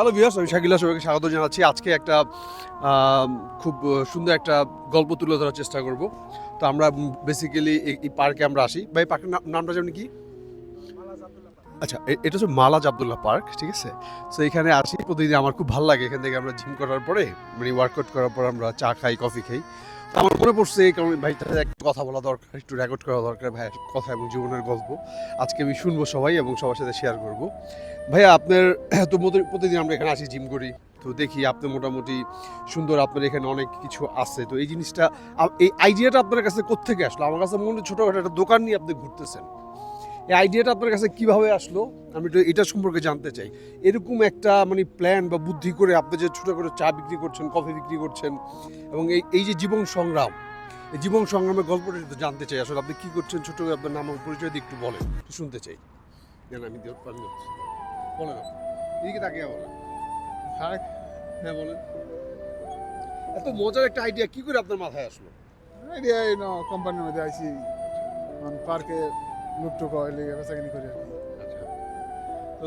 Hello viewers আমি শাকিলা সবাইকে স্বাগত জানাচ্ছি। আজকে একটা খুব সুন্দর একটা গল্প তুলে ধরার চেষ্টা করব। তো আমরা বেসিক্যালি এই পার্কে আমরা আসি। বা এই পার্কের নাম- নামটা যেমন কি? আচ্ছা এটা হচ্ছে মালাজ আবদুল্লাহ পার্ক ঠিক আছে? তো এখানে আসি। প্রতিদিন আমার খুব ভালো লাগে। এখান থেকে আমরা জিম করার পরে মানে ওয়ার্কআউট করার পর আমরা চা খাই কফি খাই। আমার মনে পড়ছে এই কারণে ভাইটার একটা কথা বলা দরকার, একটু রেকর্ড করা দরকার, ভাইয়ের কথা এবং জীবনের গল্প। আজকে আমি শুনব সবাই এবং সবার সাথে শেয়ার করব। ভাইয়া, আপনার তো প্রতিদিন আমরা এখানে আসি জিম করি, তো দেখি আপনি মোটামুটি সুন্দর, আপনার এখানে অনেক কিছু আছে। তো এই জিনিসটা এই আইডিয়াটা আপনার কাছে কোত্থেকে আসলো? আমার কাছে মনে ছোটোখাটো একটা দোকান নিয়ে আপনি ঘুরতেছেন। এই আইডিয়াটা আপনার কাছে কীভাবে আসলো? আমি একটু এটা সম্পর্কে জানতে চাই। এরকম একটা মানে প্ল্যান বা বুদ্ধি করে আপনি যে ছোটো করে চা বিক্রি করছেন কফি বিক্রি করছেন এবং এই এই যে জীবন সংগ্রাম, এই জীবন সংগ্রামের গল্পটা একটু জানতে চাই। আসলে আপনি কী করছেন? ছোটো আপনার নাম পরিচয় দিয়ে একটু বলেন। একটু শুনতে চাই। জান আমি আমি। বলেন। এদিকে তাকিয়ে বলেন। হাই হ্যাঁ বলেন। এত মজার একটা আইডিয়া কী করে আপনার মাথায় আসলো? আইডিয়া এই কোম্পানির মধ্যে মানে পার্কে লুকটুক হয় লেগে বেচাকিনি করি আর কি আচ্ছা। তো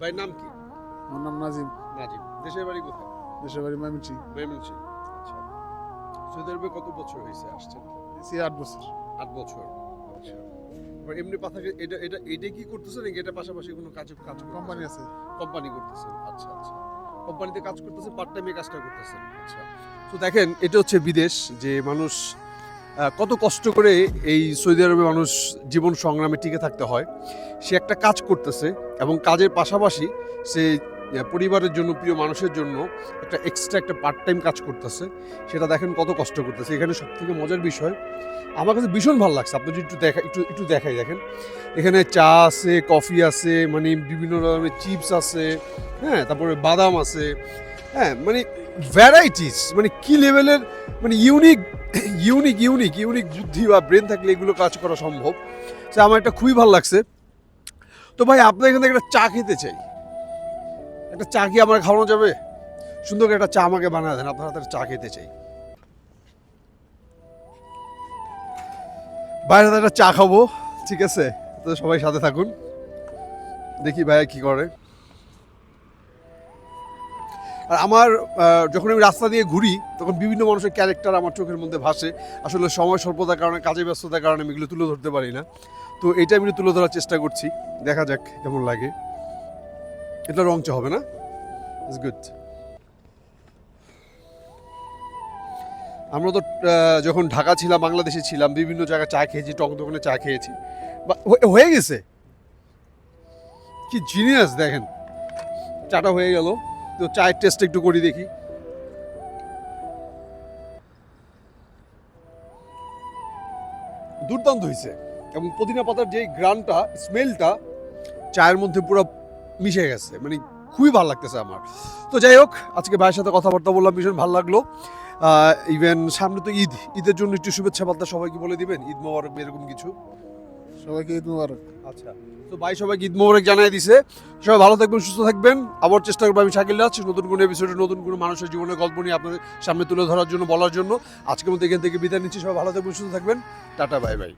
ভাইয়ের নাম কি? আমার নাম নাজিম। নাজিম। দেশের বাড়ি কোথায়? দেশের বাড়ি ময়মনসি ময়মনসিং আচ্ছা। সৌদি আরবে কত বছর হয়েছে আসছেন এসি আট বছর আট বছর আচ্ছা। এমনি পাথা এটা এটা এটা কি করতেছেন নাকি? এটা পাশাপাশি কোনো কাজ কাজ কোম্পানি আছে। কোম্পানি করতেছেন আচ্ছা আচ্ছা। কোম্পানিতে কাজ করতেছেন পার্ট টাইমে কাজটা করতেছেন আচ্ছা। তো দেখেন এটা হচ্ছে বিদেশ। যে মানুষ কত কষ্ট করে এই সৌদি আরবে মানুষ জীবন সংগ্রামে টিকে থাকতে হয়। সে একটা কাজ করতেছে এবং কাজের পাশাপাশি সে পরিবারের জন্য, প্রিয় মানুষের জন্য একটা এক্সট্রা একটা পার্ট টাইম কাজ করতেছে। সেটা দেখেন কত কষ্ট করতেছে। এখানে সব থেকে মজার বিষয়, আমার কাছে ভীষণ ভালো লাগছে। আপনি যদি একটু দেখা, একটু একটু দেখাই দেখেন। এখানে চা আছে, কফি আছে মানে বিভিন্ন ধরনের চিপস আছে হ্যাঁ তারপরে বাদাম আছে হ্যাঁ মানে ভ্যারাইটিস মানে কি লেভেলের মানে ইউনিক ইউনিক ইউনিক ইউনিক বুদ্ধি বা ব্রেন থাকলে এগুলো কাজ করা সম্ভব। সে আমার একটা খুবই ভালো লাগছে। তো ভাই, আপনার এখান থেকে একটা চা খেতে চাই। একটা চা কি আমার খাওয়ানো যাবে? সুন্দর করে একটা চা আমাকে বানিয়ে দেন, আপনার হাতের চা খেতে চাই। বাইরে একটা চা খাব, ঠিক আছে? তো সবাই সাথে থাকুন। দেখি ভাইয়া কি করে। আর আমার যখন আমি রাস্তা দিয়ে ঘুরি, তখন বিভিন্ন মানুষের ক্যারেক্টার আমার চোখের মধ্যে ভাসে। আসলে সময় স্বল্পতার কারণে কাজে ব্যস্ততার কারণে আমি এগুলো তুলে ধরতে পারি না। তো এটা আমি তুলে ধরার চেষ্টা করছি। দেখা যাক কেমন লাগে। এটা রং চা হবে না? ইটস গুড আমরা তো যখন ঢাকা ছিলাম, বাংলাদেশে ছিলাম, বিভিন্ন জায়গায় চা খেয়েছি, টক দোকানে চা খেয়েছি। বা, হয়ে গেছে? কি জিনিয়াস দেখেন। চাটা হয়ে গেল। তো চায়ের টেস্ট একটু করি দেখি। দুর্দান্ত হয়েছে এবং পুদিনা পাতার যে গ্রানটা স্মেলটা চায়ের মধ্যে পুরো মিশে গেছে। মানে খুবই ভালো লাগতেছে আমার। তো যাই হোক, আজকে ভাইয়ের সাথে কথাবার্তা বললাম, ভীষণ ভালো লাগল। ইভেন সামনে তো ঈদ। ঈদের জন্য একটু শুভেচ্ছা বার্তা সবাইকে বলে দিবেন। ঈদ মোবারক এরকম কিছু। সবাইকে ঈদ মুবারক। আচ্ছা। তো ভাই সবাইকে ঈদ মোবারক জানাই দিছে। সবাই ভালো থাকবেন, সুস্থ থাকবেন। আবার চেষ্টা করব আমি শাকিল আছি নতুন কোনো এপিসোডে নতুন কোনো মানুষের জীবনের গল্প নিয়ে আপনাদের সামনে তুলে ধরার জন্য, বলার জন্য। আজকের মধ্যে এখান থেকে বিদায় নিচ্ছি। সবাই ভালো থাকবেন, সুস্থ থাকবেন। Tata, bye bye.